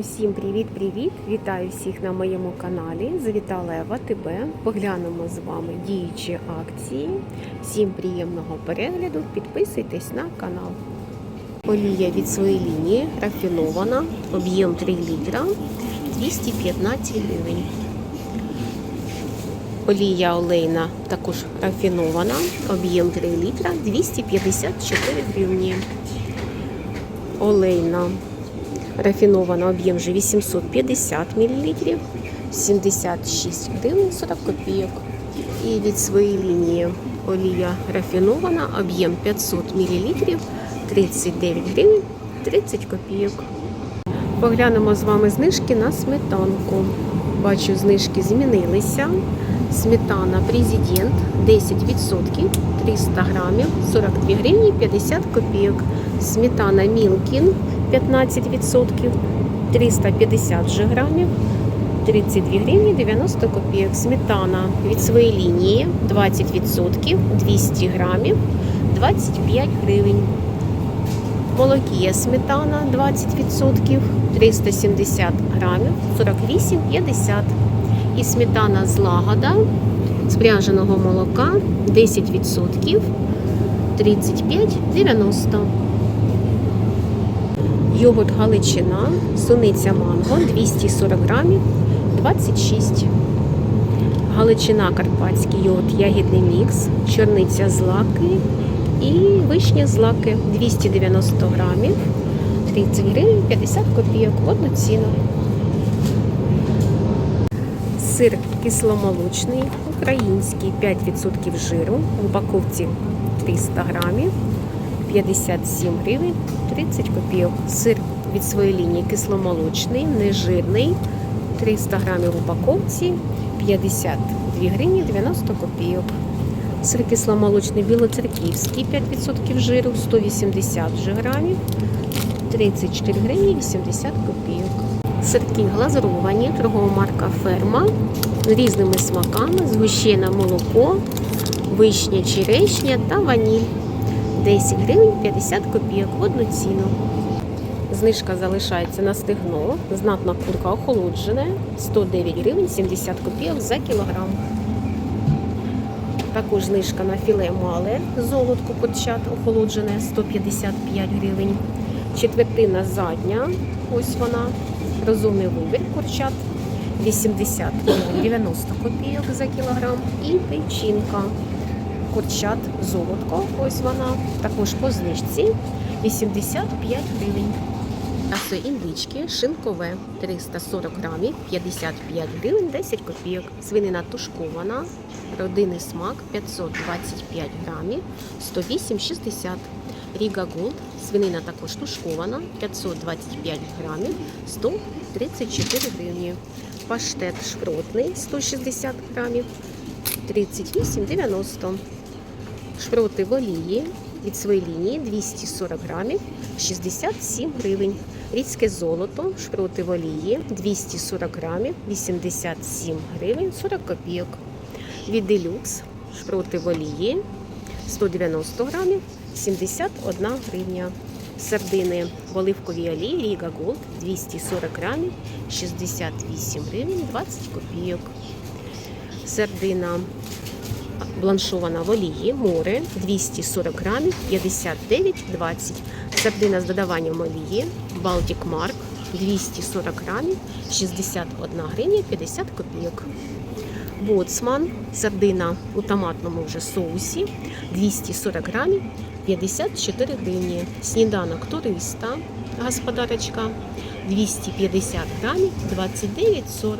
Усім привіт-привіт! Вітаю всіх на моєму каналі. Завітала Ева ТБ. Поглянемо з вами діючі акції. Всім приємного перегляду. Підписуйтесь на канал. Олія від своєї лінії рафінована, об'єм 3 літра 215 гривень. Олія олейна також рафінована, об'єм 3 літра 254 гривні. Олейна рафінована об'єм вже 850 мл, 76 гривень 40 копійок. І від своєї лінії олія рафінована, об'єм 500 мл, 39 гривень 30 копійок. Поглянемо з вами знижки на сметанку. Бачу, знижки змінилися. Сметана Президент 10%, 300 грамів, 42 гривні 50 копійок. Сметана Мілкін 15%, 350 же грамів, 32 гривні 90 копійок. Сметана від своєї лінії 20%, 200 грамів, 25 гривень. Молокія сметана 20%, 370 грамів, 48,50. І сметана злагода з пряженого молока 10%, 35,90. Йогурт Галичина, суниця манго 240 грамів, 26. Галичина Карпатський йогурт ягідний мікс, чорниця злаки і вишня злаки 290 грамів, 30 гривень 50 копійок одну ціну. Сир кисломолочний, український 5% жиру, в упаковці 300 грамів, 57 гривень 30 копійок. Сир від своєї лінії кисломолочний, нежирний, 300 грамів упаковці, 52 гривні 90 копійок. Сир кисломолочний білоцерківський, 5% жиру, 180 же грамів, 34 гривні 80 копійок. Сирки глазуровані, торгова марка Ферма з різними смаками, згущене молоко, вишня, черешня та ваніль. 10 гривень 50 копійок в одну ціну. Знижка залишається на стегно. Знатна курка охолоджена 109 гривень 70 копійок за кілограм. Також знижка на філе мале золотко курчат охолоджене 155 гривень. Четвертина задня, ось вона. Розумний вибір курчат 80 90 копійок за кілограм. І печінка курчат золотко, ось вона. Також по знижці 85 гривень. М'ясо індички шинкове 340 грамів, 55 гривень, 10 копійок. Свинина тушкована, родинний смак 525 грамів, 108,60. Ріга Голд, свинина також тушкована, 525 грамів, 134 гривні. Паштет шпротний 160 грамів, 38,90. Шпроти в олії від своєї лінії 240 грамів, 67 гривень. Рідське золото, шпроти в олії 240 грамів, 87 гривень, 40 копійок. Від делюкс шпроти в олії 190 грамів, 71 гривня. Сардини в оливковій олії Ріга Голд 240 грамів, 68 гривень, 20 копійок. Сардина бланшована в олії, море 240 грамів, 59,20. Сардина з додаванням олії, Балтік Марк 240 грамів, 61 гривня, 50 копійок. Боцман, сардина у томатному вже соусі 240 грамів, 54 гривні. Сніданок туриста, господарочка 250 грамів, 29,40.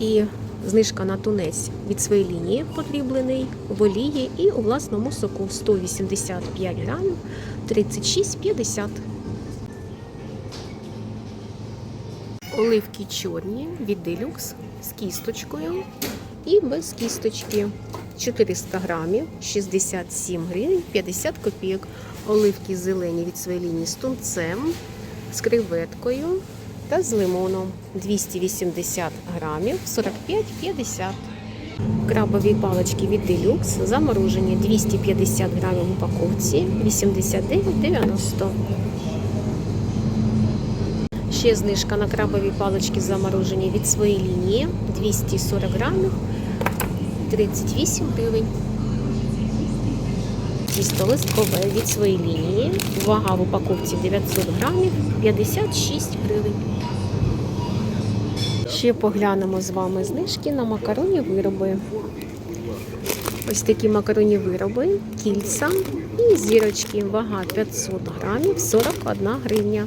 І знижка на тунець від своєї лінії подріблений в олії і у власному соку 185 грамів, 36,50. Оливки чорні від делюкс з кісточкою і без кісточки. 400 грамів, 67 гривень, 50 копійок. Оливки зелені від своєї лінії з тунцем, з креветкою та з лимоном. 280 грамів, 45,50. Крабові палички від делюкс заморожені 250 грамів в упаковці, 89,90. Ще знижка на крабові палички заморожені від своєї лінії 240 грамів 38 гривень. Тісто листкове від своєї лінії. Вага в упаковці 900 грамів 56 гривень. Ще поглянемо з вами знижки на макаронні вироби. Ось такі макаронні вироби, кільця і зірочки. Вага 500 грамів 41 гривня.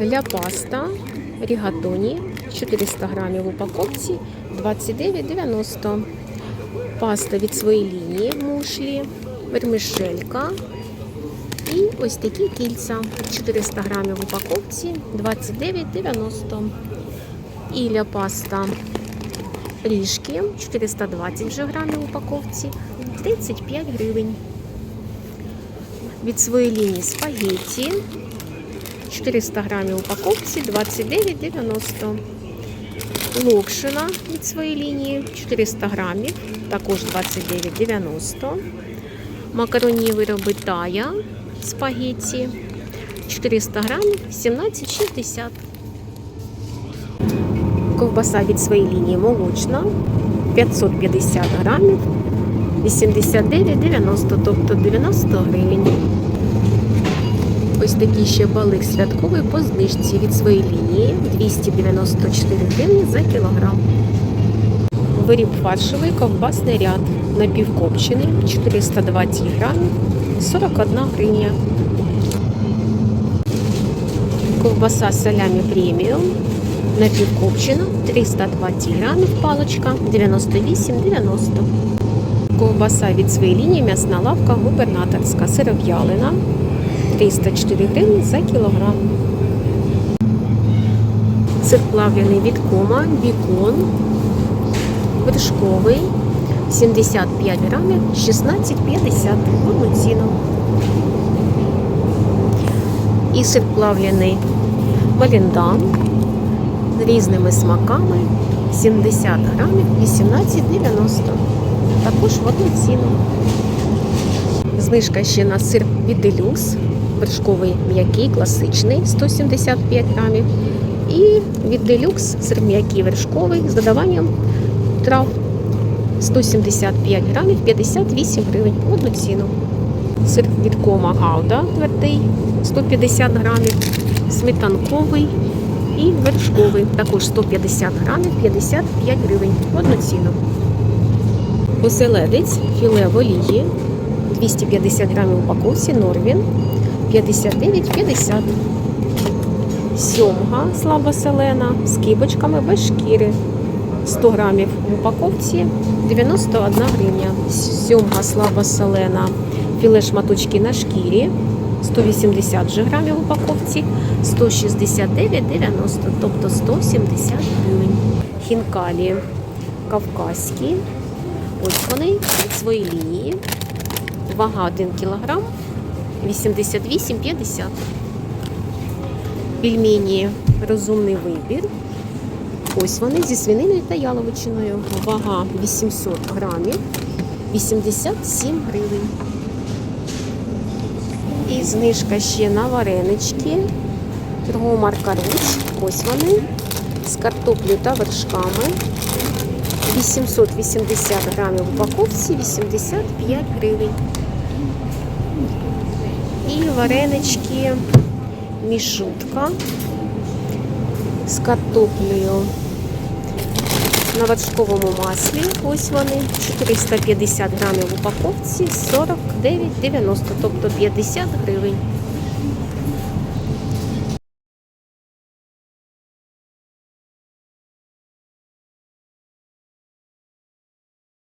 Ля паста рігатоні 400 грамів в упаковці 29,90. Паста від своєї лінії мушлі, вермишелька і ось такі кільця 400 грамів в упаковці 29,90. І ля паста ріжки 420 вже грамів в упаковці 35 гривень. Від своєї лінії спагетті 400 грамів в упаковці 29,90. Локшина від своєї лінії 400 грамів, також 29,90. Макаронні вироби Тая спагетті 400 грамів 17,60. Ковбаса від своєї лінії молочна 550 грамів 89,90, тобто 90 гривень. Ось такий ще балик святковий по знижці від своєї лінії 294 гривні за кілограм. Виріб фаршовий ковбасний ряд напівкопчений 420 грамів 41 гривня. Ковбаса салямі преміум напівкопчена 320 грамів паличка 98,90. Ковбаса від своєї лінії м'ясна лавка губернаторська сиров'ялина 304 гривні за кілограм. Сир плавлений від кома, бікон, вершковий 75 грамів 16,50 одну ціну. І сир плавлений валіндан з різними смаками 70 грамів 18,90. Також в одну ціну. Знижка ще на сир від делюкс, вершковий м'який, класичний 175 грамів. І від делюкс сир м'який вершковий з додаванням трав 175 грамів 58 гривень одну ціну. Сир від кома гауда твердий 150 грамів, сметанковий і вершковий. Також 150 грамів 55 гривень одну ціну. Оселедець філе в олії 250 грамів упаковці Норвін 59,50. Сьомга слабоселена з кибочками без шкіри 100 грамів в упаковці 91 гривня. Сьомга слабоселена філе шматочки на шкірі 180 же грамів в упаковці 169,90, тобто 170 гривень. Хінкалі кавказькі. Ось вони від своєї лінії. Вага 1 кг 88,50. Пельмені розумний вибір. Ось вони зі свининою та яловичиною. Вага 800 грамів 87 гривень. І знижка ще на варенички. Марка Руч. Ось вони. З картоплею та вершками. 880 грамів в упаковці 85 гривень. І варенички мішутка з картоплею на вершковому маслі. Ось вони 450 грамів в упаковці 49,90, тобто 50 гривень.